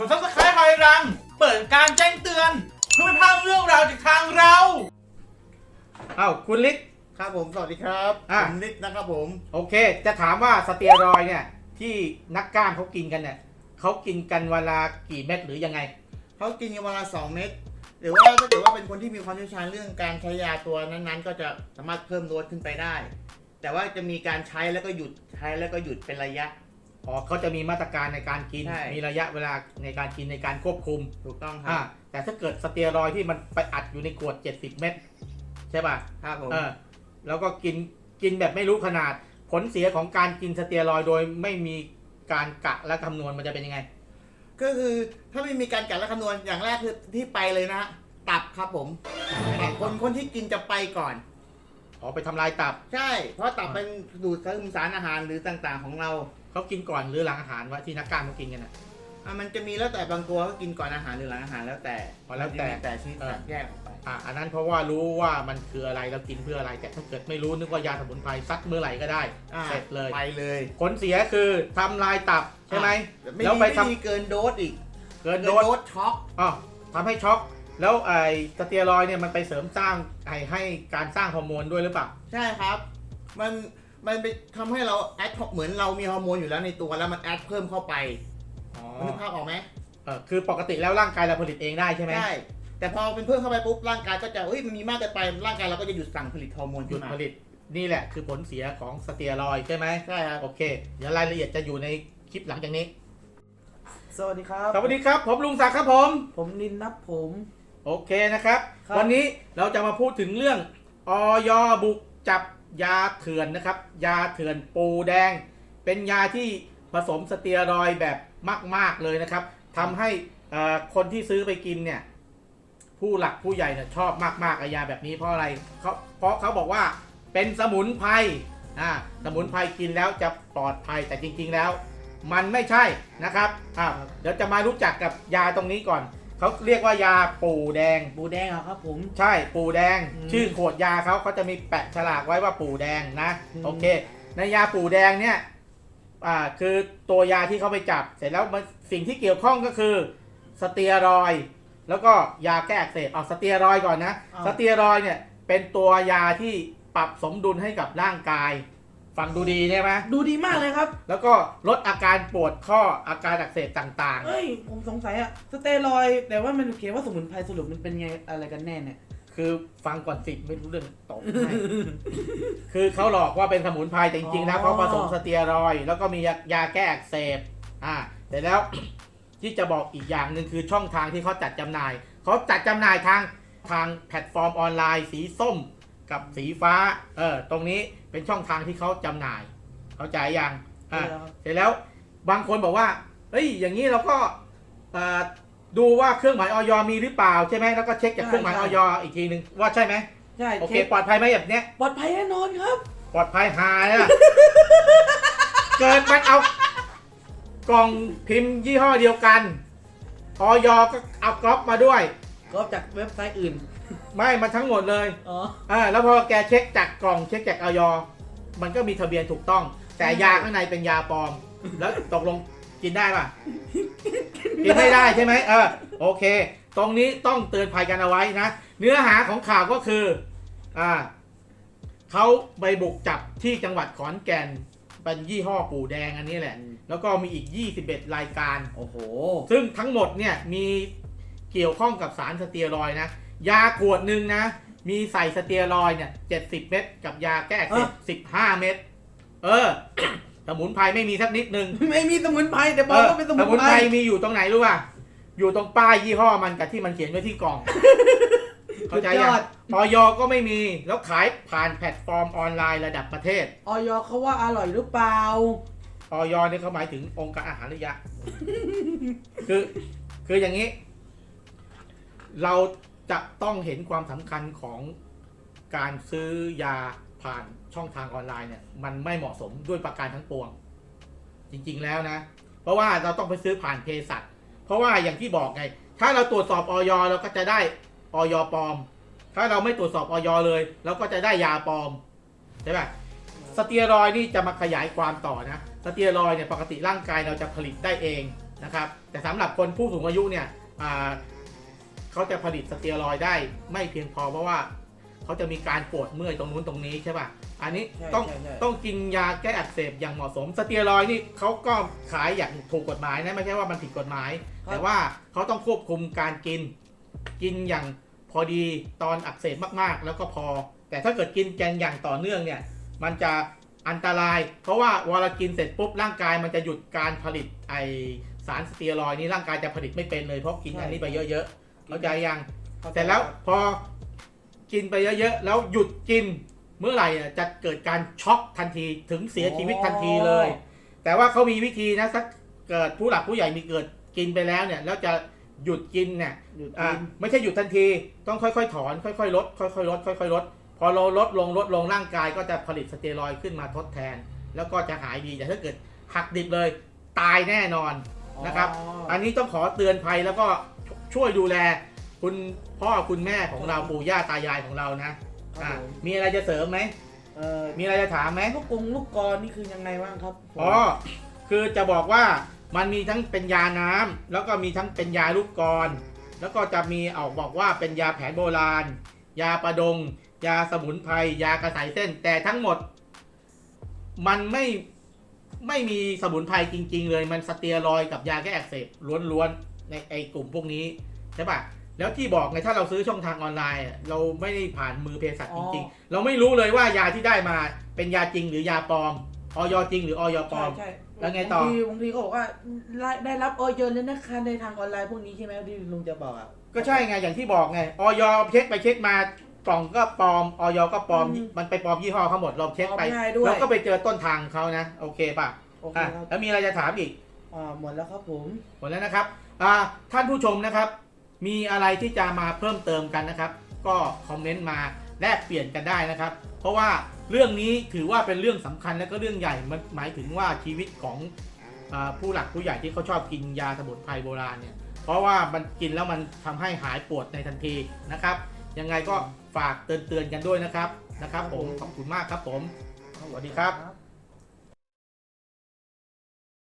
กดซับสไครต์ไฮรัง เปิดการแจ้งเตือน เพื่อไม่พลาดเรื่องราวจากทางเรา เอ้าคุณลิศครับผม สวัสดีครับอะ ผมนิดนะครับผม โอเค จะถามว่าสเตียรอยด์เนี่ย ที่นักกล้ามเขากินกันเนี่ยเขากินกันเวลากี่เม็ดหรือยังไง เขากินกันวันละสองเม็ดหรือว่าถ้าเกิดว่าเป็นคนที่มีความเชี่ยวชาญเรื่องการใช้ยาตัวนั้นๆ ก็จะสามารถเพิ่มโดสขึ้นไปได้ แต่ว่าจะมีการใช้แล้วก็หยุดใช้แล้วก็หยุดเป็นระยะ อ๋อเขาจะมีมาตรการในการกิน ใช่ มีระยะเวลาในการกินในการควบคุม ถูกต้องครัอ่า บแต่ถ้าเกิดสเตียรอยด์ที่มันไปอัดอยู่ในขวด 70 เม็ดใช่ป่ะ ครับผมเออ แล้วก็กินกินแบบไม่รู้ขนาด ผลเสียของการกินสเตียรอยด์โดยไม่มีการกะและคำนวณมันจะเป็นยังไง ก็คือถ้าไม่มีการกัดและคำนวณอย่างแรกคือที่ไปเลยนะฮะตับครับผมตับคนคนที่กินจะไปก่อน อ๋อไปทำลายตับ ใช่ เพราะตับเป็นดูดซึมสารอาหารหรือต่างๆของเรา เขากินก่อนหรือหลังอาหารวะที่นักกล้ามเขากินกันอะ อะมันจะมีแล้วแต่บางตัวก็กินก่อนอาหารหรือหลังอาหารแล้วแต่อ๋อแล้วแต่ แต่ชนิดเออแยกออกไป อะอันนั้นเพราะว่ารู้ว่ามันคืออะไรแล้วกินเพื่ออะไร แต่ถ้าเกิดไม่รู้นึกว่ายาสมุนไพรซัดเมื่อไหร่ก็ได้อ่าเสร็จเลย ไปเลยผลเสียคือทำลายตับใช่ไหม ไม่แล้วดีไปไม่ทำ ดีเกินโดสอีกเกินเกินโดโดสสช็อก อ๋อทำให้ช็อกแล้วไอ้สเตียรอยด์เนี่ยมันไปเสริมสร้างไอ้ให้การสร้างฮอร์โมนด้วยหรือเปล่า ใช่ครับ มัน มันไปทำให้เราแอดเหมือนเรามีฮอร์โมนอยู่แล้วในตัวแล้วมันแอดเพิ่มเข้าไปอ๋อนึกภาพออกไหมเออคือปกติแล้วร่างกายเราผลิตเองได้ใช่ไหมใช่แต่พอเป็นเพิ่มเข้าไปปุ๊บร่างกายก็จะเฮ้ยมันมีมากเกินไปร่างกายเราก็จะหยุดสั่งผลิตฮอร์โมนหยุขึ้ดนมาผลิตนี่แหละคือผลเสียของสเตียรอยด์ใช่ไหมใช่ครับโอเค เดี๋ยวรายละเอียดจะอยู่ในคลิปหลังจากนี้สวัสดีครับสวัสดีครับผมลุงศักดิ์ครับผม ผมนินนับผม โอเคนะครับ ครับ วันนี้เราจะมาพูดถึงเรื่องออยบุกจับ ยาเถื่อนนะครับ ยาเถื่อนปูแดง เป็นยาที่ผสมสเตียรอยแบบมาก ๆเลยนะครับทำให้คนที่ซื้อไปกินเนี่ย ผู้หลักผู้ใหญ่เนี่ยชอบมากๆไอยาแบบนี้เพราะอะไรเขาเพราะเขาบอกว่าเป็นสมุนไพรอ่าสมุนไพรกินแล้วจะปลอดภัยแต่จริง ๆแล้ว มันไม่ใช่นะครับอ่าเดี๋ยวจะมารู้จักกับยาตรงนี้ก่อน เขาเรียกว่ายาปูแดงบูแดงเหรอครับผม ใช่ปูแดง อืมชื่อขวดยาเขาเขาจะมีแปะฉลากไว้ว่าปูแดงนะอืม โอเค ในยาปูแดงเนี่ยอ่าคือตัวยาที่เขาไปจับ เสร็จแล้วมันสิ่งที่เกี่ยวข้องก็คือสเตียรอยด์แล้วก็ยาแก้อักเสบเอาสเตียรอยด์ก่อนนะเอาสเตียรอยด์เนี่ยเป็นตัวยาที่ปรับสมดุลให้กับร่างกาย ฟังดูดีใช่ไหมดูดีมากเลยครับแล้วก็ลดอาการปวดข้ออาการอักเสบต่างเอ้ยผมสงสัยอะสเตียรอยด์แต่ว่ามันเขียนว่าสมุนไพรสรุปมันเป็นไงอะไรกันแน่เนี่ย ๆ คือฟังก่อนสิไม่รู้เรื่องตอบให้ คือเขาหลอกว่าเป็นสมุนไพรแต่จริงๆแล้วอ๋เขาอผสมสเตียรอยด์แล้วก็มียายาแก้อักเสบอ่าแต่แล้ว ที่จะบอกอีกอย่างหนึ่งคือช่องทางที่เขาจัดจำหน่ายเขาจัดจำหน่ายทางทางแพลตฟอร์มออนไลน์ สีส้ม กับสีฟ้า เออ ตรงนี้เป็นช่องทางที่เขาจำหน่าย เข้าใจยังอ่าใช่แล้วครับเสร็จแล้วบางคนบอกว่า เฮ้ย อย่างนี้เราก็เอ่อดูว่าเครื่องหมายออยมีหรือเปล่าใช่ไหมแล้วก็เช็คจากเครื่องหมายออยอีกทีหนึ่งว่าใช่ไหมใช่โอเคเช็คปลอดภัยไหมแบบเนี้ยปลอดภัยแน่นอนครับ ปลอดภัยหายล่ะเกิดมันเอากล่องพิมพ์ยี่ห้อเดียวกันออยก็เอาก๊อปมาด้วยก็จากเว็บไซต์อื่น ไม่มันทั้งหมดเลยอ๋อ อ่าแล้วพอแกเช็คจากกล่องเช็คจากออยมันก็มีทะเบียนถูกต้อง แต่ยาข้างในเป็นยาปลอม แล้วตกลงกินได้ป่ะ กินไม่ได้ใช่ไหมเออโอเค ตรงนี้ต้องเตือนภัยกันเอาไว้นะ เนื้อหาของข่าวก็คืออ่าเขาไปบุกจับที่จังหวัดขอนแก่นเป็นยี่ห้อปู่แดงอันนี้แหละ แล้วก็มีอีก 21 รายการ โอ้โห ซึ่งทั้งหมดเนี่ยมีเกี่ยวข้องกับสารสเตียรอยด์นะ ยาขวดหนึ่งนะ มีใส่สเตียรอยด์เนี่ย70เม็ดกับยาแก้อักเสบ15เม็ดเออ สมุนไพรไม่มีสักนิดนึงไม่มีสมุนไพรแต่บเออกอว่าเป็นสสมุนมุนไพไพรรมีอยู่ตรงไหนรู้ป่ะ อยู่ตรงป้ายยี่ห้อมันกับที่มันเขียนไว้ที่กล่อง เข้าใจสุดยยังอดออยก็ไม่มีแล้วขายผ่านแพลตฟอร์มออนไลน์ระดับประเทศออยเขาว่าอร่อยหรือเปล่า ออยเนี่ยเขาหมายถึงองค์การอาหารระยะ คือ คืออย่างนี้ เรา จะต้องเห็นความสำคัญของการซื้อยาผ่านช่องทางออนไลน์เนี่ยมันไม่เหมาะสมด้วยประการทั้งปวง จริงๆแล้วนะ เพราะว่าเราต้องไปซื้อผ่านเภสัชเพราะว่าอย่างที่บอกไง ถ้าเราตรวจสอบออยเราก็จะได้ออยปลอม ถ้าเราไม่ตรวจสอบออยเลย เราก็จะได้ยาปลอมใช่ไหมสเตียรอยนี่จะมาขยายความต่อนะสเตียรอยเนี่ยปกติร่างกายเราจะผลิตได้เองนะครับแต่สำหรับคนผู้สูงอายุเนี่ยอ่า เขาจะผลิตสเตียรอยด์ได้ไม่เพียงพอเพราะว่าเขาจะมีการปวดเมื่อยตรงนู้นตรงนี้ใช่ป่ะ อันนี้ใช่ต้องใช่ใช่ ต้องกินยาแก้อักเสบอย่างเหมาะสม สเตียรอยด์นี่เขาก็ขายอย่างถูกกฎหมายนะไม่ใช่ว่ามันผิดกฎหมาย แต่ว่าเขาต้องควบคุมการกิน กินอย่างพอดีตอนอักเสบมากๆ แล้วก็พอ แต่ถ้าเกิดกินแกนอย่างต่อเนื่องเนี่ย มันจะอันตราย เพราะว่าเวลากินเสร็จปุ๊บร่างกายมันจะหยุดการผลิตไอสารสเตียรอยด์นี้ร่างกายจะผลิตไม่เป็นเลยเพราะกินอันนี้ไปเยอะๆ เข้าใจยังเสร็จแล้วพอกินไปเยอะๆแล้วหยุดกินเมื่อไหร่อะจะเกิดการช็อกทันทีถึงเสียชีวิตทันทีเลย แต่ว่าเขามีวิธีนะสักเกิดผู้หลักผู้ใหญ่มีเกิดกินไปแล้วเนี่ยแล้วจะหยุดกินเนี่ยหยุดอะกินไม่ใช่หยุดทันที ต้องค่อยๆ ถอนค่อยๆลดค่อยๆลดค่อยๆลดพอเราลดลงลดลงร่างกายก็จะผลิตสเตียรอยด์ขึ้นมาทดแทน แล้วก็จะหายดีแต่ถ้าเกิดหักดิบเลยตายแน่นอนนะครับอ๋ออันนี้ต้องขอเตือนภัยแล้วก็ ช่วยดูแล คุณพ่อคุณแม่ของเราปู่ย่าตายายของเรานะครับอะผม มีอะไรจะเสริมไหมเออมีอะไรจะถามไหม ลูกกงลูกกรนี่คือยังไงบ้างครับผม อ๋อ คือจะบอกว่ามันมีทั้งเป็นยาน้ำแล้วก็มีทั้งเป็นยาลูกกรแล้วก็จะมีเอาบอกว่าเป็นยาแผนโบราณ ยาประดง ยาสมุนไพรยากระสายเส้น แต่ทั้งหมด มันไม่ไม่มีสมุนไพรจริง ๆ เลยมันสเตียรอยด์กับยาแก้อักเสบล้วนๆ ในไอกลุ่มพวกนี้ใช่ปะแล้วที่บอกไงถ้าเราซื้อช่องทางออนไลน์อะเราไม่ได้ผ่านมือเภสัชจริง ๆ เราไม่รู้เลยว่ายาที่ได้มาเป็นยาจริงหรือยาปลอมออยจริงหรือออยปลใช่อมใช่แล้วไงต่อ บางทีบางทีเขาบอกว่าได้ได้รับออยแล้วนะคะในทางออนไลน์พวกนี้ใช่ไหมที่ลุงจะบอกอะ ก็ใช่ไงอย่างที่บอกไงออยเช็คไปเช็คมากล่องก็ปลอมออยก็ปลอม อืมมันไปปลอมยี่ห้อเขาหมดเราเช็คไปปลอมง่ายด้วยเราก็ไปเจอต้นทางเขานะ โอเคป่ะโอเคอะครับ แล้วมีอะไรจะถามอีก อ่าหมดแล้วครับผม หมดแล้วนะครับอ่าท่านผู้ชมนะครับ มีอะไรที่จะมาเพิ่มเติมกันนะครับ ก็คอมเมนต์มาแลกเปลี่ยนกันได้นะครับ เพราะว่าเรื่องนี้ถือว่าเป็นเรื่องสำคัญและก็เรื่องใหญ่มันหมายถึงว่าชีวิตของอาผู้หลักผู้ใหญ่ที่เขาชอบกินยาสมุนไพรโบราณเนี่ยเพราะว่ามันกินแล้วมันทำให้หายปวดในทันทีนะครับ ยังไงก็ฝากเตือนๆกันด้วยนะครับนะครับ ผมขอบคุณมากครับผมสวัสดีครับครับ